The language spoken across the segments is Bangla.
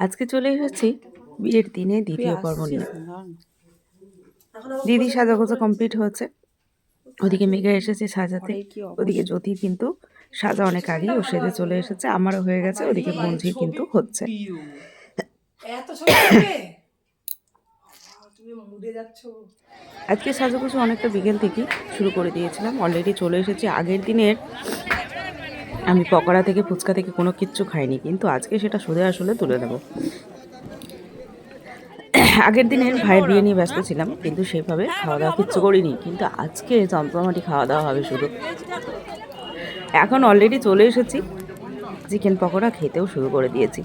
আজকে চলে এসেছি বিয়ের দিনে দ্বিতীয় পর্ব নিয়ে। দিদি সাজাগোজা কমপ্লিট হয়েছে। ওদিকে মেঘা এসেছে সাজাতে। ওদিকে জ্যোতি কিন্তু সাজা অনেক আগেই ও সেজে চলে এসেছে। আমারও হয়ে গেছে ওদিকে মঞ্জির কিন্তু হচ্ছে। আজকে সাজাগুজু অনেকটা বিকেল থেকেই শুরু করে দিয়েছিলাম। অলরেডি চলে এসেছি আগের দিনের আমি পকোড়া থেকে ফুচকা থেকে কোনো কিচ্ছু খাইনি, কিন্তু আজকে সেটা সোজা আসলে তুলে দেব। আগের দিনের ভাইয়ের বিয়ে নিয়ে ব্যস্ত ছিলাম, কিন্তু সেভাবে খাওয়া দাওয়া কিচ্ছু করিনি, কিন্তু আজকে জমজমাটি খাওয়া দাওয়া হবে শুধু। এখন অলরেডি চলে এসেছি চিকেন পকোড়া খেতেও শুরু করে দিয়েছি।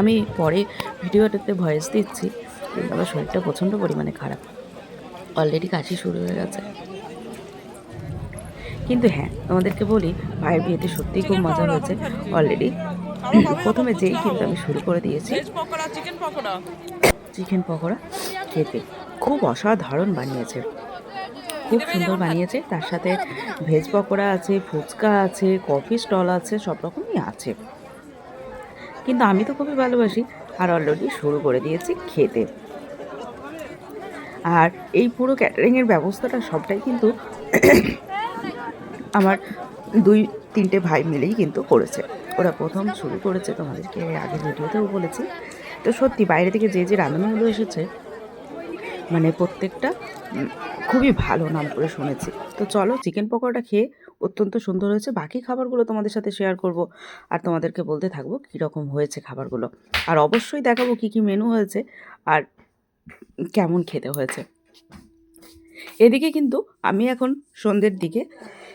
আমি পরে ভিডিওটাতে ভয়েস দিচ্ছি, কিন্তু আমার শরীরটা প্রচণ্ড পরিমাণে খারাপ। অলরেডি কাশি শুরু হয়ে গেছে। কিন্তু হ্যাঁ তোমাদেরকে বলি ভাইয়ের বিয়েতে সত্যিই খুব মজা হয়েছে অলরেডি প্রথমে যেই কিন্তু আমি শুরু করে দিয়েছি। চিকেন পকোড়া খেতে খুব অসাধারণ বানিয়েছে। খুব সুন্দর বানিয়েছে। তার সাথে ভেজ পকোড়া আছে ফুচকা আছে কফি স্টল আছে সব রকমই আছে। কিন্তু আমি তো খুবই ভালোবাসি আর অলরেডি শুরু করে দিয়েছি খেতে। আর এই পুরো ক্যাটারিংয়ের ব্যবস্থাটা সবটাই কিন্তু আমার দুই, তিনটে ভাই মিলেই কিন্তু করেছে। ওরা প্রথম শুরু করেছে তোমাদেরকে আগে ভিডিওতেও বলেছি। তো সত্যি বাইরে থেকে যে যে রান্নাগুলো এসেছে মানে প্রত্যেকটা খুবই ভালো নাম করে শুনেছি। তো চলো চিকেন পকোড়াটা খেয়ে অত্যন্ত সুন্দর হয়েছে। বাকি খাবারগুলো তোমাদের সাথে শেয়ার করব আর তোমাদেরকে বলতে থাকব কীরকম হয়েছে খাবারগুলো। আর অবশ্যই দেখাবো কী কী মেনু হয়েছে আর কেমন খেতে হয়েছে। এদিকে কিন্তু আমি এখন সন্ধ্যের দিকে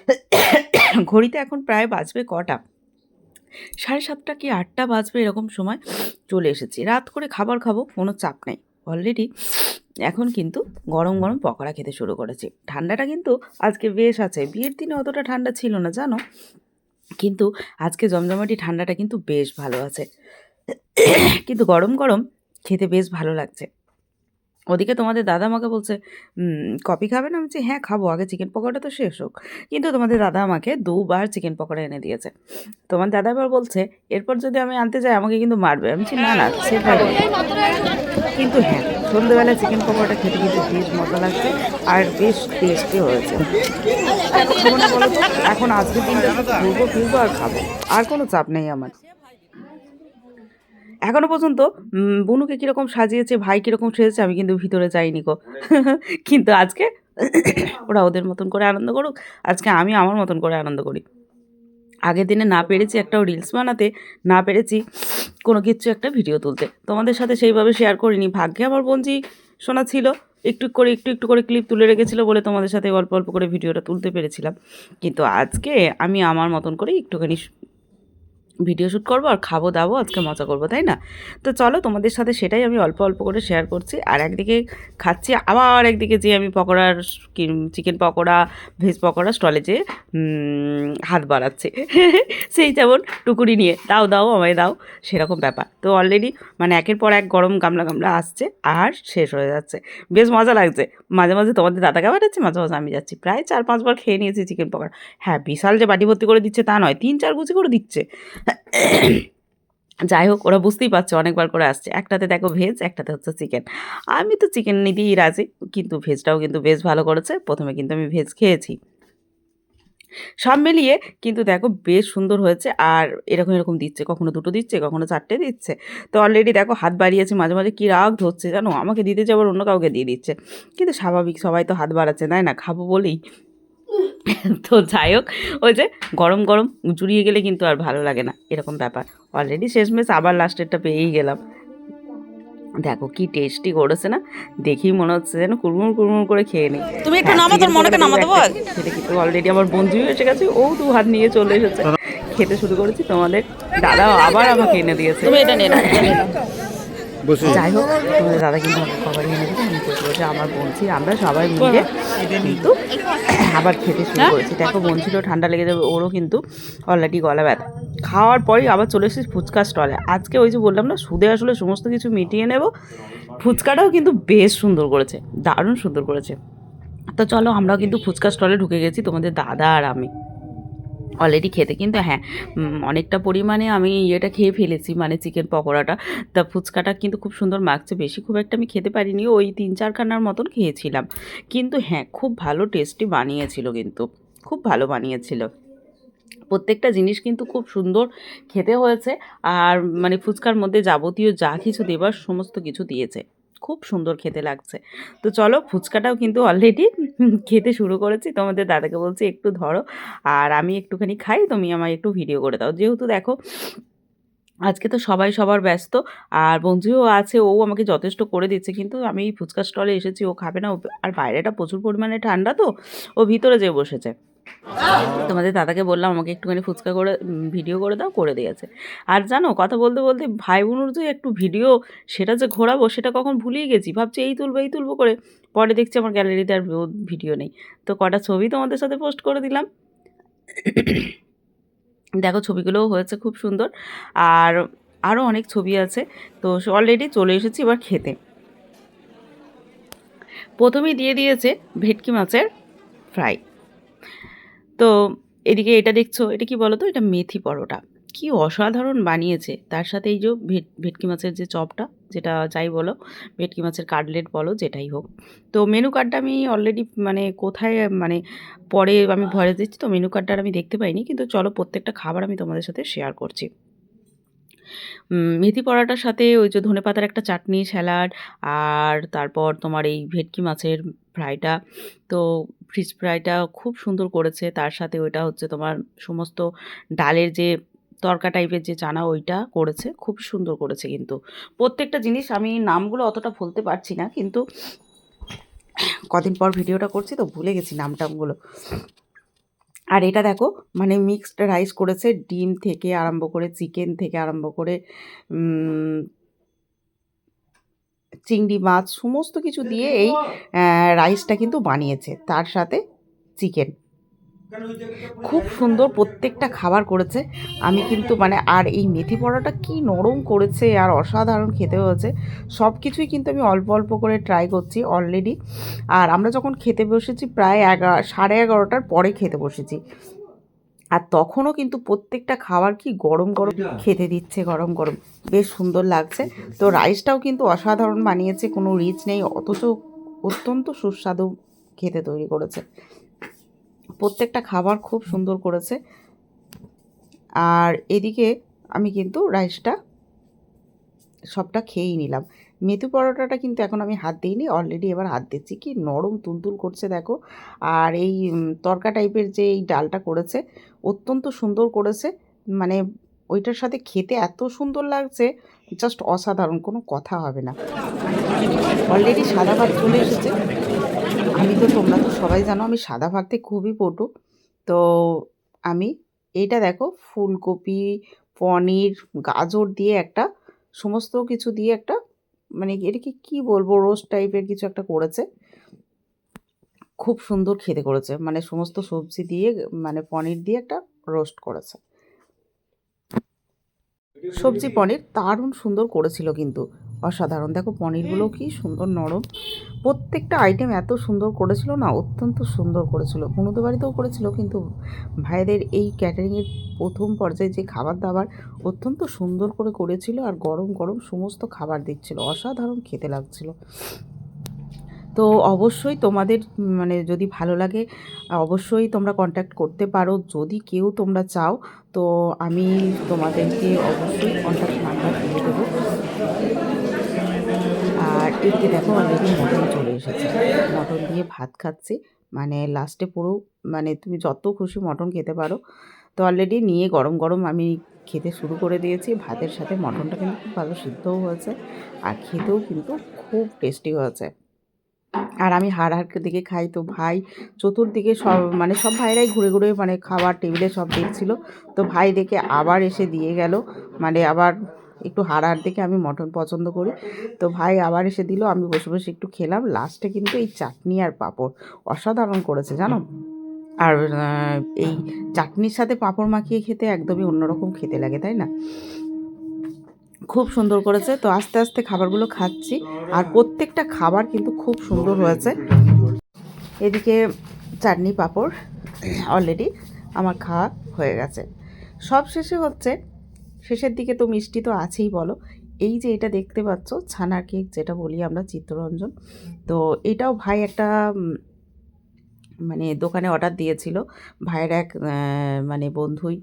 ঘড়িতে এখন প্রায় বাজবে কটা? সাড়ে সাতটা কি আটটা বাজবে এরকম সময় চলে এসেছি। রাত করে খাবার খাব, কোনো চাপ নেই। অলরেডি এখন কিন্তু গরম গরম পকোড়া খেতে শুরু করেছি। ঠান্ডাটা কিন্তু আজকে বেশ আছে। বিয়ের দিনে অতটা ঠান্ডা ছিল না, জানো? কিন্তু আজকে জমজমাটি ঠান্ডাটা কিন্তু বেশ ভালো আছে। কিন্তু গরম গরম খেতে বেশ ভালো লাগছে। ওদিকে তোমাদের দাদা আমাকে বলছে কপি খাবে না? আমি বলছি হ্যাঁ খাব, আগে চিকেন পকোড়া তো শেষ হোক। কিন্তু তোমাদের দাদা আমাকে দুবার চিকেন পকোড়া এনে দিয়েছে। তোমার দাদা আবার বলছে, এরপর যদি আমি আনতে যাই, আমাকে কিন্তু মারবে। আমি বলছি, না না সেটা নয়।" কিন্তু হ্যাঁ সন্ধ্যেবেলা চিকেন পকোড়াটা খেতে কিন্তু বেশ মজা লাগছে আর বেশ টেস্টি হয়েছে। এখন খাব না বলো তো? এখন আজকের দিনটা ঘুরবো, ফিরবো আর খাব। আর কোনো চাপ নেই আমার। এখনও পর্যন্ত বুনুকে কীরকম সাজিয়েছে, ভাই কীরকম সেজেছে, আমি কিন্তু ভিতরে যাইনি গো। কিন্তু আজকে ওরা ওদের মতন করে আনন্দ করুক, আজকে আমি আমার মতন করে আনন্দ করি। আগের দিনে না পেরেছি একটাও রিলস বানাতে, না পেরেছি কোনো কিছু একটা ভিডিও তুলতে। তোমাদের সাথে সেইভাবে শেয়ার করিনি। ভাগ্যে আমার বঞ্জি শোনা ছিল, একটু করে, একটু একটু করে ক্লিপ তুলে রেখেছিল বলে তোমাদের সাথে অল্প অল্প করে ভিডিওটা তুলতে পেরেছিলাম। কিন্তু আজকে আমি আমার মতন করে একটুখানি ভিডিও শ্যুট করব আর খাব দাবো, আজকে মজা করব, তাই না? তো চলো তোমাদের সাথে সেটাই আমি অল্প অল্প করে শেয়ার করছি। আর একদিকে খাচ্ছি, আবার একদিকে যে আমি পকোড়ার চিকেন পকোড়া ভেজ পকোড়া স্টলে যে হাত বাড়াচ্ছে। সেই যেমন টুকুরি নিয়ে, দাও দাও, আমায় দাও, সেরকম ব্যাপার। তো অলরেডি মানে একের পর এক গরম গামলা গামলা আসছে, আর শেষ হয়ে যাচ্ছে। বেশ মজা লাগছে। মাঝে মাঝে তোমাদের দাদাকে পাঠাচ্ছি মাঝে মাঝে আমি যাচ্ছি। প্রায় চার পাঁচবার খেয়ে নিয়েছি চিকেন পকোড়া। হ্যাঁ বিশাল যে বাটি ভর্তি করে দিচ্ছে তা নয়, তিন চার গুছি করে দিচ্ছে। যাই হোক, ওরা বুঝতেই পারছে অনেকবার করে আসছে। একটাতে দেখো ভেজ একটাতে হচ্ছে চিকেন আমি তো চিকেন নিতেই রাজি, কিন্তু ভেজটাও কিন্তু বেশ ভালো করেছে। প্রথমে কিন্তু আমি ভেজ খেয়েছি। সব মিলিয়ে কিন্তু দেখো বেশ সুন্দর হয়েছে, আর এরকম এরকম দিচ্ছে, কখনো দুটো দিচ্ছে, কখনো চারটে দিচ্ছে। তো অলরেডি দেখো হাত বাড়িয়েছে, মাঝে মাঝে কী রাগ ধরছে জানো? আমাকে দিতে যাবার অন্য কাউকে দিয়ে দিচ্ছে। কিন্তু স্বাভাবিক সবাই তো হাত বাড়াচ্ছে, তাই না? খাব বলেই। তো যাই হোক ওই যে গরম গরম জুড়িয়ে গেলে কিন্তু আর ভালো লাগে না এরকম ব্যাপার। অলরেডি শেষমেশ আবার লাস্টেরটা পেয়েই গেলাম। দেখো কি টেস্টি করেছে না দেখেই মনে হচ্ছে যেন কুড়মুড় কুড়মুড় করে খেয়ে নিই। তুমি একটু নামো তোর মনেকে নামাতে বল। খেতে কিন্তু অলরেডি আমার বন্ধু এসে গেছে ও দু হাত নিয়ে চলে এসেছে। খেতে শুরু করেছি তোমাদের দাদাও আবার আমাকে এনে দিয়েছে। তুমি এটা নিয়ে। যাই হোক তোমাদের দাদা কিন্তু আমাকে খাবারই এনে দিয়েছে আমি বসে বসে আমার বলছি আমরা সবাই মিলে কিন্তু আবার খেতে শুরু করেছি। দেখো বলছিল ঠান্ডা লেগে যাবে ওরও কিন্তু অলরেডি গলা ব্যথা। খাওয়ার পরেই আবার চলে এসেছি ফুচকা স্টলে। আজকে ওই যে বললাম না সুদে আসলে সমস্ত কিছু মিটিয়ে নেব। ফুচকাটাও কিন্তু বেশ সুন্দর করেছে দারুণ সুন্দর করেছে। তো চলো আমরাও কিন্তু ফুচকা স্টলে ঢুকে গেছি তোমাদের দাদা আর আমি। অলরেডি খেতে। কিন্তু হ্যাঁ অনেকটা পরিমাণে আমি ইয়েটা খেয়ে ফেলেছি মানে চিকেন পকোড়াটা। তা ফুচকাটা কিন্তু খুব সুন্দর মাখছে, বেশি খুব একটা আমি খেতে পারিনি, ওই তিন চারখানার মতন খেয়েছিলাম। কিন্তু হ্যাঁ খুব ভালো টেস্টি বানিয়েছিল কিন্তু, খুব ভালো বানিয়েছিল। প্রত্যেকটা জিনিস কিন্তু খুব সুন্দর খেতে হয়েছে, আর মানে ফুচকার মধ্যে যাবতীয় যা কিছু দেবার সমস্ত কিছু দিয়েছে। খুব সুন্দর খেতে লাগছে। তো চলো ফুচকাটাও কিন্তু অলরেডি খেতে শুরু করেছি। তোমাদের দাদাকে বলছি একটু ধরো, আর আমি একটুখানি খাই, তুমি আমায় একটু ভিডিও করে দাও। যেহেতু দেখো, আজকে তো সবাই সবার ব্যস্ত, আর বঞ্জিও আছে, ও আমাকে যথেষ্ট করে দিচ্ছে, কিন্তু আমি ফুচকা স্টলে এসেছি, ও খাবে না আর বাইরেটা প্রচুর পরিমাণে ঠান্ডা তো, ও ভিতরে যেয়ে বসেছে। তোমাদের দাদাকে বললাম, আমাকে একটুখানি ফুচকা করে ভিডিও করে দাও, করে দিয়েছে আর জানো, কথা বলতে বলতে ভাই বোনুর যে একটু ভিডিও সেটা যে ঘোরাবো, সেটা কখন ভুলিয়ে গেছি। ভাবছি এই তুলবো এই তুলবো করে, পরে দেখছি আমার গ্যালারিতে আর ভিডিও নেই। তো কটা ছবি তোমাদের সাথে পোস্ট করে দিলাম। দেখো, ছবিগুলোও হয়েছে খুব সুন্দর। আর আরও অনেক ছবি আছে। তো অলরেডি চলে এসেছি এবার খেতে। প্রথমেই দিয়ে দিয়েছে ভেটকি মাছের ফ্রাই তো এদিকে এটা দেখছ, এটা কি বলো তো এটা মেথি পরোটা। কি অসাধারণ বানিয়েছে। তার সাথে এই যে ভেট, ভেটকি মাছের যে চপটা, যেটা যাই বলো, ভেটকি মাছের কাটলেট বলো, যেটাই হোক। তো মেনু কার্ডটা আমি অলরেডি মানে কোথায় মানে পরে আমি ভরে দিচ্ছি, তো মেনু কার্ডটা আমি দেখতে পাইনি। কিন্তু চলো, প্রত্যেকটা খাবার আমি তোমাদের সাথে শেয়ার করছি। মেথি পরোটার সাথে ওই যে ধনে পাতার একটা চাটনি, স্যালাড আর তারপর তোমার এই ভেটকি মাছের ফ্রাইটা। তো ফিশ ফ্রাইটা খুব সুন্দর করেছে। তার সাথে ওইটা হচ্ছে তোমার সমস্ত ডালের যে তরকা টাইপের যে চানা, ওইটা করেছে। খুব সুন্দর করেছে কিন্তু। প্রত্যেকটা জিনিস আমি নামগুলো অতটা ভুলতে পারছি না, কিন্তু কদিন পর ভিডিওটা করছি তো ভুলে গেছি নাম টামগুলো আর এটা দেখো মানে মিক্সড রাইস করেছে ডিম থেকে আরম্ভ করে চিকেন থেকে আরম্ভ করে চিংড়ি মাছ সমস্ত কিছু দিয়ে এই রাইসটা কিন্তু বানিয়েছে তার সাথে চিকেন খুব সুন্দর প্রত্যেকটা খাবার করেছে। আমি কিন্তু মানে আর এই মেথি পরোটা কি নরম করেছে আর অসাধারণ খেতে হয়েছে। সব কিছুই কিন্তু আমি অল্প অল্প করে ট্রাই করছি অলরেডি আর আমরা যখন খেতে বসেছি প্রায় এগারো, সাড়ে এগারোটার পরে খেতে বসেছি। আর তখনও কিন্তু প্রত্যেকটা খাবার কি গরম গরম খেতে দিচ্ছে, গরম গরম। বেশ সুন্দর লাগছে। তো রাইসটাও কিন্তু অসাধারণ বানিয়েছে, কোনো রিচ নেই, অথচ অত্যন্ত সুস্বাদু খেতে তৈরি করেছে। প্রত্যেকটা খাবার খুব সুন্দর করেছে। আর এদিকে আমি কিন্তু রাইসটা সবটা খেয়েই নিলাম। মেথি পরোটাটা কিন্তু এখন আমি হাত দিইনি অলরেডি এবার হাত দিচ্ছি। কি নরম তুলতুল করছে দেখো। আর এই তরকা টাইপের যে এই ডালটা করেছে, অত্যন্ত সুন্দর করেছে। মানে ওইটার সাথে খেতে এত সুন্দর লাগছে জাস্ট অসাধারণ, কোনো কথা হবে না। অলরেডি সাদা ভাত চলে এসেছে। আমি তো তোমরা তো সবাই জানো আমি সাদা ভাতে খুবই পটু। তো আমি এইটা দেখো, ফুলকপি, পনির, গাজর দিয়ে একটা, সমস্ত কিছু দিয়ে একটা মানে এটাকে কি বলব, রোস্ট টাইপের কিছু একটা করেছে। খুব সুন্দর খেতে করেছে মানে সমস্ত সবজি দিয়ে মানে পনির দিয়ে একটা রোস্ট করেছে। সবজি পনির দারুণ সুন্দর করেছিল কিন্তু, অসাধারণ। দেখো পনিরগুলো কি সুন্দর নরম। প্রত্যেকটা আইটেম এত সুন্দর করেছিল না, অত্যন্ত সুন্দর করেছিল। বনুদের বাড়িতেও করেছিল, কিন্তু ভাইদের এই ক্যাটারিংয়ের প্রথম পর্যায়ে যে খাবার দাবার অত্যন্ত সুন্দর করে করেছিল আর গরম গরম সমস্ত খাবার দিচ্ছিল। অসাধারণ খেতে লাগছিল। তো অবশ্যই তোমাদের মানে যদি ভালো লাগে, অবশ্যই তোমরা কন্ট্যাক্ট করতে পারো। যদি কেউ তোমরা চাও, তো আমি তোমাদেরকে অবশ্যই কন্ট্যাক্ট নাম্বার দিয়ে দেবো। এদিকে দেখো অলরেডি মটন চলে এসেছে। মটন দিয়ে ভাত খাচ্ছি। মানে লাস্টে পুরো মানে তুমি যত খুশি মটন খেতে পারো। তো অলরেডি নিয়ে গরম গরম আমি খেতে শুরু করে দিয়েছি। ভাতের সাথে মটনটা কিন্তু খুব ভালো সিদ্ধও হয়েছে আর খেতেও কিন্তু খুব টেস্টি হয়েছে। আর আমি হাড় হাড় দিকে খাই। তো ভাই চতুর্দিকে সব মানে সব ভাইরাই ঘুরে ঘুরে মানে খাবার টেবিলে সব দেখছিল। তো ভাই দেখে আবার এসে দিয়ে গেল। মানে আবার একটু হাড় হাড় দেখে আমি মটন পছন্দ করি। তো ভাই আবার এসে দিল, আমি বসে বসে একটু খেলাম। লাস্টে কিন্তু এই চাটনি আর পাঁপড় অসাধারণ করেছে, জানো? আর এই চাটনির সাথে পাঁপড় মাখিয়ে খেতে একদমই অন্যরকম খেতে লাগে, তাই না? খুব সুন্দর করেছে। তো আস্তে আস্তে খাবারগুলো খাচ্ছি। আর প্রত্যেকটা খাবার কিন্তু খুব সুন্দর হয়েছে। এদিকে চাটনি পাঁপড় অলরেডি আমার খাওয়া হয়ে গেছে। সব শেষে হচ্ছে শেষের দিকে তো মিষ্টি তো আছেই বলো। এই যে এটা দেখতে পাচ্ছ, ছানার কেক যেটা বলি আমরা, চিত্তরঞ্জন। তো এটাও ভাই একটা মানে দোকানে অর্ডার দিয়েছিল। ভাইয়ের এক মানে বন্ধুই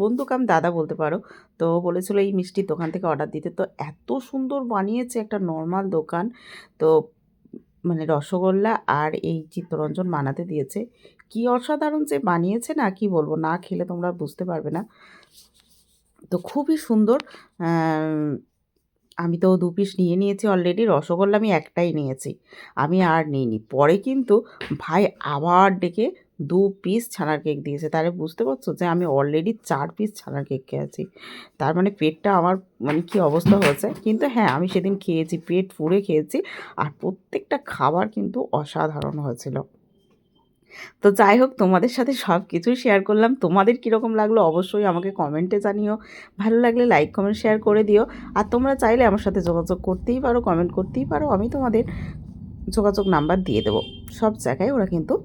বন্ধু কাম দাদা বলতে পারো। তো বলেছিল এই মিষ্টির দোকান থেকে অর্ডার দিতে। তো এত সুন্দর বানিয়েছে একটা নর্মাল দোকান। তো মানে রসগোল্লা আর এই চিত্তরঞ্জন বানাতে দিয়েছে। কি অসাধারণ যে বানিয়েছে না, কি বলব, না খেলে তোমরা বুঝতে পারবে না। তো খুবই সুন্দর। আমি তো দু পিস নিয়ে নিয়েছি অলরেডি রসগোল্লা আমি একটাই নিয়েছি। আমি আর নিইনি। পরে কিন্তু ভাই আবার ডেকে দু পিস ছানার কেক দিয়েছে। তাহলে বুঝতে পারছ যে আমি অলরেডি চার পিস ছানার কেক খেয়েছি। তার মানে পেটটা আমার মানে কি অবস্থা হয়েছে? কিন্তু হ্যাঁ আমি সেদিন খেয়েছি, পেট ফুড়ে খেয়েছি। আর প্রত্যেকটা খাবার কিন্তু অসাধারণ হয়েছিল। তো যাই হোক তোমাদের সাথে সব কিছুই শেয়ার করলাম। তোমাদের কীরকম লাগল অবশ্যই আমাকে কমেন্টে জানিও। ভালো লাগলে লাইক কমেন্ট শেয়ার করে দিও। আর তোমরা চাইলে আমার সাথে যোগাযোগ করতেই পারো কমেন্ট করতেই পারো। আমি তোমাদের যোগাযোগ নাম্বার দিয়ে দেবো। সব জায়গায় ওরা কিন্তু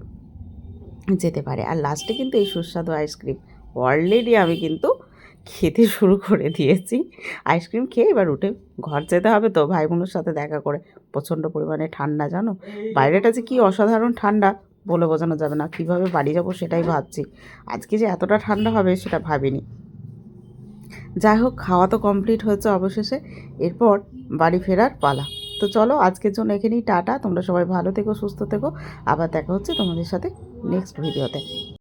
যেতে পারে। আর লাস্টে কিন্তু এই সুস্বাদু আইসক্রিম অলরেডি আমি কিন্তু খেতে শুরু করে দিয়েছি। আইসক্রিম খেয়ে এবার উঠে ঘর যেতে হবে তো ভাই বোনের সাথে দেখা করে। প্রচণ্ড পরিমাণে ঠান্ডা, জানো? বাইরেটা যে কি অসাধারণ ঠান্ডা। বলে বোঝানো যাবে না। কীভাবে বাড়ি যাব সেটাই ভাবছি। আজকে যে এতটা ঠান্ডা হবে সেটা ভাবিনি। যাই হোক, খাওয়া তো কমপ্লিট হয়েছে অবশেষে। এরপর বাড়ি ফেরার পালা। তো চলো, আজকের জন্য এখানেই টাটা। তোমরা সবাই ভালো থেকো, সুস্থ থেকো। আবার দেখা হচ্ছে তোমাদের সাথে নেক্সট ভিডিওতে